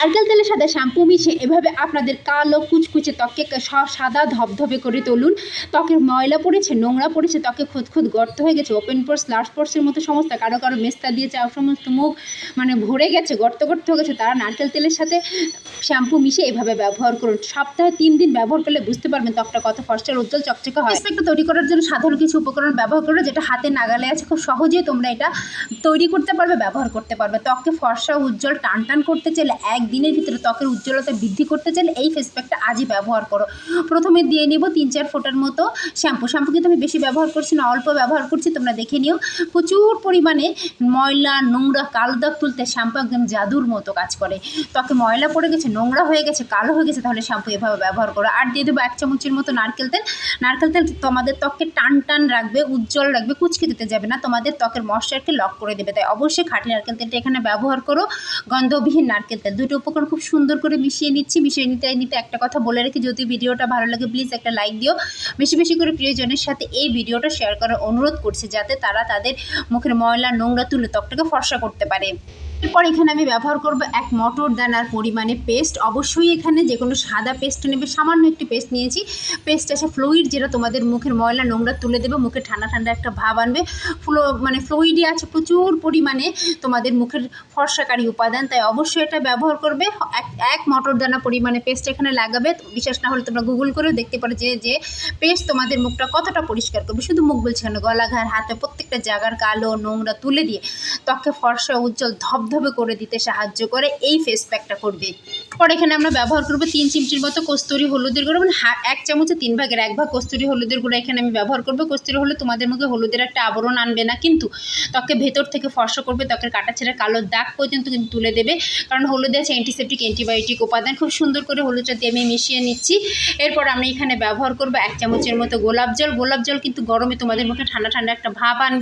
নারকেল তেলের সাথে শ্যাম্পু মিশিয়ে এভাবে আপনাদের কালো কুচকুচে ত্বককে সাদা ধবধবে করে তুলুন। ত্বকের ময়লা পড়েছে, নোংরা পড়েছে, ত্বকে খুদ গর্ত হয়ে গেছে ওপেন পোর্স লার্জ পোর্সের মতো সমস্ত কারও কারও মেস্তা দিয়েছে আর সমস্ত মুখ মানে ভরে গেছে, গর্ত গর্ত হয়ে গেছে, তারা নারকেল তেলের সাথে শ্যাম্পু মিশিয়ে এভাবে ব্যবহার করুন। সপ্তাহে তিন দিন ব্যবহার করলে বুঝতে পারবেন ত্বকটা কত ফর্সের উজ্জ্বল, চকচকে হয়। স্পেকটা তৈরি করার জন্য সাধারণ কিছু উপকরণ ব্যবহার করে যেটা হাতে নাগালে আছে। খুব সহজেই তোমরা এটা তৈরি করতে পারবে, ব্যবহার করতে পারবে। ত্বককে ফর্সা, উজ্জ্বল টান টান করতে চাইলে একদিনের ভিতরে ত্বকের উজ্জ্বলতা বৃদ্ধি করতে চাইলে এই ফেস প্যাকটা আজই ব্যবহার করো। প্রথমে দিয়ে নেব তিন চার ফোটার মতো শ্যাম্পু শ্যাম্পু কিন্তু আমি বেশি ব্যবহার করছি না, অল্প ব্যবহার করছি, তোমরা দেখে নিও। প্রচুর পরিমাণে ময়লা, নোংরা, কালো দাগ তুলতে শ্যাম্পু একদম জাদুর মতো কাজ করে। ত্বকে ময়লা পড়ে গেছে, নোংরা হয়ে গেছে, কালো হয়ে গেছে, তাহলে শ্যাম্পু এভাবে ব্যবহার করো। আর দিয়ে দেবো এক চামচের মতো নারকেল তেল। নারকেল তেল তোমাদের ত্বককে টান টান রাখবে, উজ্জ্বল রাখবে, কুচকে দিতে যাবে না, তোমাদের ত্বকের ময়শ্চারকে লক করে দেবে। তাই অবশ্যই খাঁটি নারকেল তেলটা এখানে ব্যবহার করো। গন্ধবিহীন নারকেল তেল, দুটো উপকরণ খুব সুন্দর করে মিশিয়ে নিচ্ছি, মিশিয়ে নিতে নিতে একটা কথা বলে রেখে, যদি ভিডিওটা ভালো লাগে প্লিজ একটা লাইক দিও। বেশি বেশি করে প্রিয়জনের সাথে এই ভিডিওটা শেয়ার করার অনুরোধ করছি, যাতে তারা তাদের মুখের ময়লা, নোংরা, তুলে ত্বকটাকে ফর্সা করতে পারে। এরপর এখানে আমি ব্যবহার করব এক মটর দানার পরিমাণে পেস্ট অবশ্যই এখানে যে কোনো সাদা পেস্ট নেবে, সামান্য একটি পেস্ট নিয়েছি। পেস্ট আছে ফ্লুইড যেটা তোমাদের মুখের ময়লা নোংরা তুলে দেবে, মুখে ঠান্ডা ঠান্ডা একটা ভাব আনবে। ফ্লো মানে ফ্লুইডে আছে, প্রচুর পরিমাণে তোমাদের মুখের ফর্সাকারী উপাদান, তাই অবশ্যই এটা ব্যবহার করবে। এক এক মটর দানা পরিমাণে পেস্ট এখানে লাগাবে। বিশ্বাস না হলে তোমরা গুগল করেও দেখতে পারো যে যে পেস্ট তোমাদের মুখটা কতটা পরিষ্কার করবে। শুধু মুখ বলছে কেন গলা ঘাড় হাতে প্রত্যেকটা জায়গার কালো নোংরা তুলে দিয়ে ত্বকে ফর্সা, উজ্জ্বল, ধবধবে করে দিতে সাহায্য করে এই ফেস প্যাকটা করবে। পর এখানে আমরা ব্যবহার করব তিন চিমটির মতো কস্তুরি হলুদের গুঁড়ো। মানে এক চামচে তিন ভাগের এক ভাগ কস্তুরি হলুদের গুঁড়ো এখানে আমি ব্যবহার করব। কস্তুরি হলুদ তোমাদের মুখে হলুদের একটা আবরণ আনবে না, কিন্তু ত্বকে ভেতর থেকে ফর্সা করবে, ত্বকের কাটা ছেঁড়া কালো দাগ পর্যন্ত কিন্তু তুলে দেবে। কারণ হলুদে আছে অ্যান্টিসেপটিক অ্যান্টিবায়োটিক উপাদান। খুব সুন্দর করে হলুদটা দিয়ে আমি মিশিয়ে নিচ্ছি। এরপর আমি এখানে ব্যবহার করব এক চামচের মতো গোলাপ জল। গোলাপ জল কিন্তু গরমে তোমাদের মুখে ঠান্ডা ঠান্ডা একটা ভাব আনবে।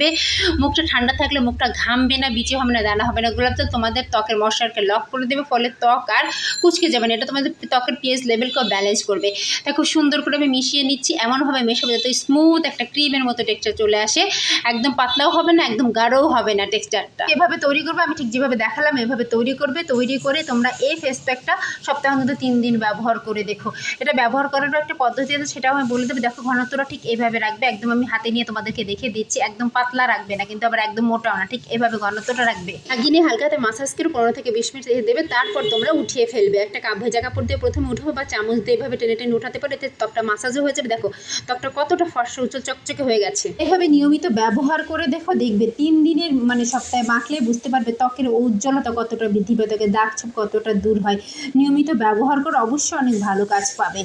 মুখটা ঠান্ডা থাকলে মুখটা ঘামবে না, বিচে হবে না, দানা হবে না। গোলাপ জল তোমাদের ত্বকের মশারকে লক করে দেবে, ফলে ত্বক আর কুচকে যাবে না। এটা তোমাদের ত্বকের পিএইচ লেভেলকেও ব্যালেন্স করবে। তাই খুব সুন্দর করে আমি মিশিয়ে নিচ্ছি। এমনভাবে মেশাবো যাতে স্মুথ একটা ক্রিমের মতো টেক্সচার চলে আসে। একদম পাতলাও হবে না, একদম গাঢ়ও হবে না টেক্সচারটা এভাবে তৈরি করবে, আমি ঠিক যেভাবে দেখালাম, এভাবে তৈরি করবে। তৈরি করে তোমরা এই ফেস প্যাকটা সপ্তাহে অন্তত তিন দিন ব্যবহার করে দেখো। এটা ব্যবহার করারও একটা পদ্ধতি আছে, সেটাও আমি বলে দেবো। দেখো, ঘনত্বটা ঠিক এইভাবে রাখবে। একদম আমি হাতে নিয়ে তোমাদেরকে দেখে দিচ্ছি। একদম পাতলা রাখবে না, কিন্তু আবার একদম মোটাও না, ঠিক এভাবে ঘনত্বটা রাখবে। একদিনে হালকাতে মাসাজ করে পনেরো থেকে বিশ মিনিট রেখে দেবে, তারপর তোমরা উঠিয়ে ফেলবে। একটা কাপ ভেজা কাপড় দিয়ে প্রথমে উঠাবো বা চামচ দিয়ে এভাবে টেনে টেনে উঠাতে পারে, এতে ত্বকটা মাসাজও হয়ে যাবে। দেখো, ত্বকটা কতটা ফর্সা, উজ্জ্বল, চকচকে হয়ে গেছে। এভাবে নিয়মিত ব্যবহার করে দেখো, দেখবে তিন দিনের মানে সপ্তাহে মাখলে বুঝতে পারবে ত্বকের উজ্জ্বলতা কতটা বৃদ্ধি পায়, ত্বকের দাগ ছোপ কতটা দূর হয়। নিয়মিত ব্যবহার করে অবশ্যই অনেক ভালো কাজ পাবে।